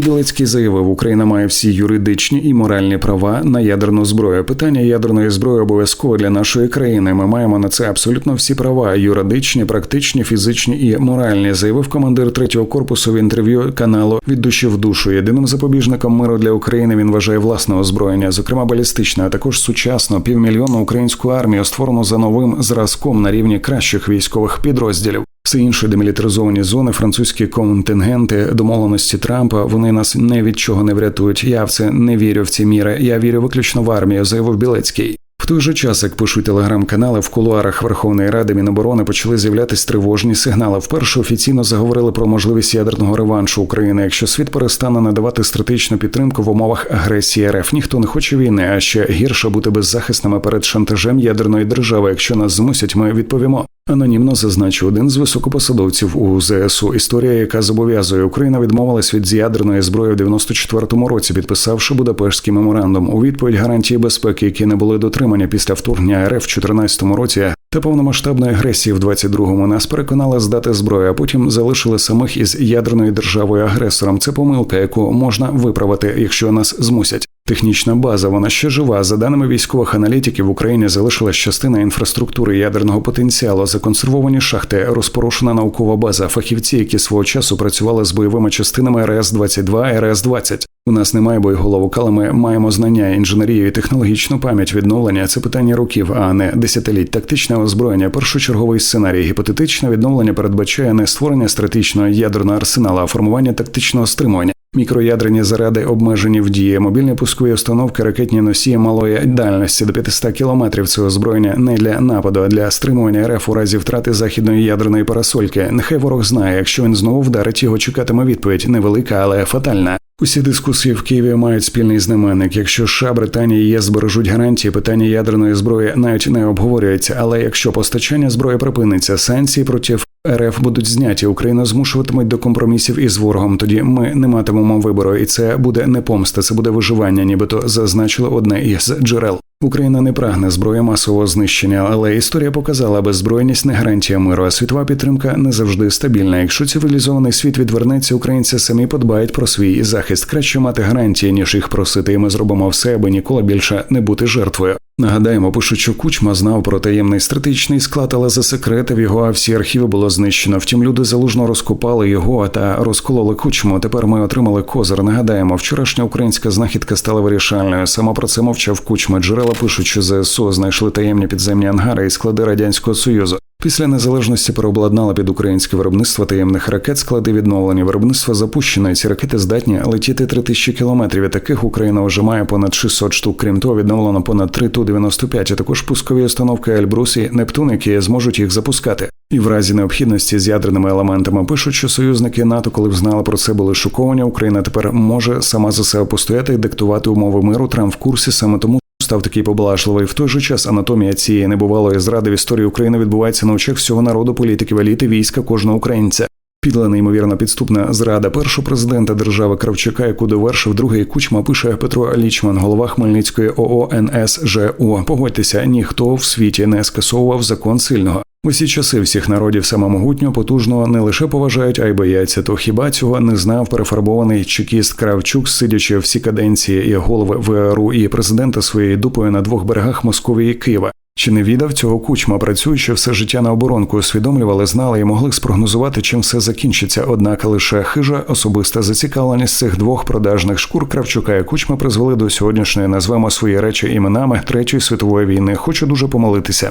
Білецький заявив, Україна має всі юридичні і моральні права на ядерну зброю. Питання ядерної зброї обов'язково для нашої країни. Ми маємо на це абсолютно всі права: юридичні, практичні, фізичні і моральні. Заявив командир третього корпусу в інтерв'ю каналу від душі в душу. Єдиним запобіжником миру для України він вважає власне озброєння, зокрема балістичне, а також сучасну півмільйонну українську армію, створену за новим зразком на рівні кращих військових підрозділів. Все інші демілітаризовані зони, французькі контингенти, домовленості Трампа. Вони нас не від чого не врятують. Я в це не вірю в ці міри. Я вірю виключно в армію, заявив Білецький. В той же час, як пишуть телеграм-канали, в кулуарах Верховної Ради Міноборони почали з'являтись тривожні сигнали. Вперше офіційно заговорили про можливість ядерного реваншу України, якщо світ перестане надавати стратегічну підтримку в умовах агресії РФ. Ніхто не хоче війни, а ще гірше бути беззахисними перед шантажем ядерної держави. Якщо нас змусять, ми відповімо. Анонімно зазначив один з високопосадовців у ЗСУ. Історія, яка зобов'язує Україна, відмовилась від ядерної зброї в 94-му році, підписавши Будапештський меморандум. У відповідь гарантії безпеки, які не були дотримані після вторгнення РФ в 14-му році. Та повномасштабної агресії в 22-му нас переконали здати зброю, а потім залишили самих із ядерною державою агресором. Це помилка, яку можна виправити, якщо нас змусять. Технічна база, вона ще жива. За даними військових аналітиків, в Україні залишилась частина інфраструктури ядерного потенціалу, законсервовані шахти, розпорошена наукова база, фахівці, які свого часу працювали з бойовими частинами РС 22 РС 20 У нас немає боєголовок, але ми маємо знання, інженерію і технологічну пам'ять відновлення. Це питання років, а не десятиліть. Тактичне озброєння, першочерговий сценарій. Гіпотетичне відновлення передбачає не створення стратегічного ядерного арсенала, а формування тактичного стримування. Мікроядрені заряди обмежені в дії, мобільні пускові установки, ракетні носії малої дальності до 500 кілометрів. Це озброєння не для нападу, а для стримування РФ у разі втрати західної ядерної парасольки. Нехай ворог знає, якщо він знову вдарить, його чекатиме відповідь невелика, але фатальна. Усі дискусії в Києві мають спільний знаменник. Якщо США, Британія і ЄС збережуть гарантії, питання ядерної зброї навіть не обговорюється. Але якщо постачання зброї припиниться, санкції проти РФ будуть зняті, Україна змушуватимуть до компромісів із ворогом. Тоді ми не матимемо вибору, і це буде не помста, це буде виживання, нібито зазначило одне із джерел. Україна не прагне зброї масового знищення, але історія показала, беззбройність не гарантія миру, а світова підтримка не завжди стабільна. Якщо цивілізований світ відвернеться, українці самі подбають про свій захист. Краще мати гарантії, ніж їх просити, і ми зробимо все, аби ніколи більше не бути жертвою. Нагадаємо, пишуть, що Кучма знав про таємний стратегічний склад, але засекретив його, а всі архіви було знищено. Втім, люди залужно розкопали його та розкололи кучму. Тепер ми отримали козир. Нагадаємо, вчорашня українська знахідка стала вирішальною. Саме про це мовчав Кучма. Джерела пишуть, що ЗСУ знайшли таємні підземні ангари і склади радянського союзу. Після незалежності переобладнала під українське виробництво таємних ракет склади відновлені. Виробництво запущено. і Ці ракети здатні летіти 3000 кілометрів. І таких Україна вже має понад 600 штук. Крім того, відновлено понад 3 ту 95 а також пускові установки Ельбрус і Нептун, які зможуть їх запускати. І в разі необхідності з ядерними елементами пишуть, що союзники НАТО, коли б знали про це, були шоковані. Україна тепер може сама за себе постояти і диктувати умови миру. Трамп в курсі саме тому. Став такий поблажливий в той же час анатомія цієї небувалої зради в історії України відбувається на очах всього народу, політиків, еліти, війська кожного українця. Підла неймовірно підступна зрада першого президента держави Кравчука, яку довершив другий кучма, пише Петро Лічман, голова Хмельницької ООН Погодьтеся, ніхто в світі не скасовував закон сильного. Усі часи всіх народів самомогутнього, потужного не лише поважають, а й бояться. То хіба цього не знав перефарбований чекіст Кравчук, сидячи всі каденції і голови ВРУ і президента своєю дупою на двох берегах Московії і Києва? Чи не віддав цього кучма, працюючи все життя на оборонку, усвідомлювали, знали і могли спрогнозувати, чим все закінчиться. Однак лише хижа особиста зацікавленість цих двох продажних шкур Кравчука і кучма призвели до сьогоднішньої назвемо свої речі іменами Третьої світової війни. Хочу дуже помолитися.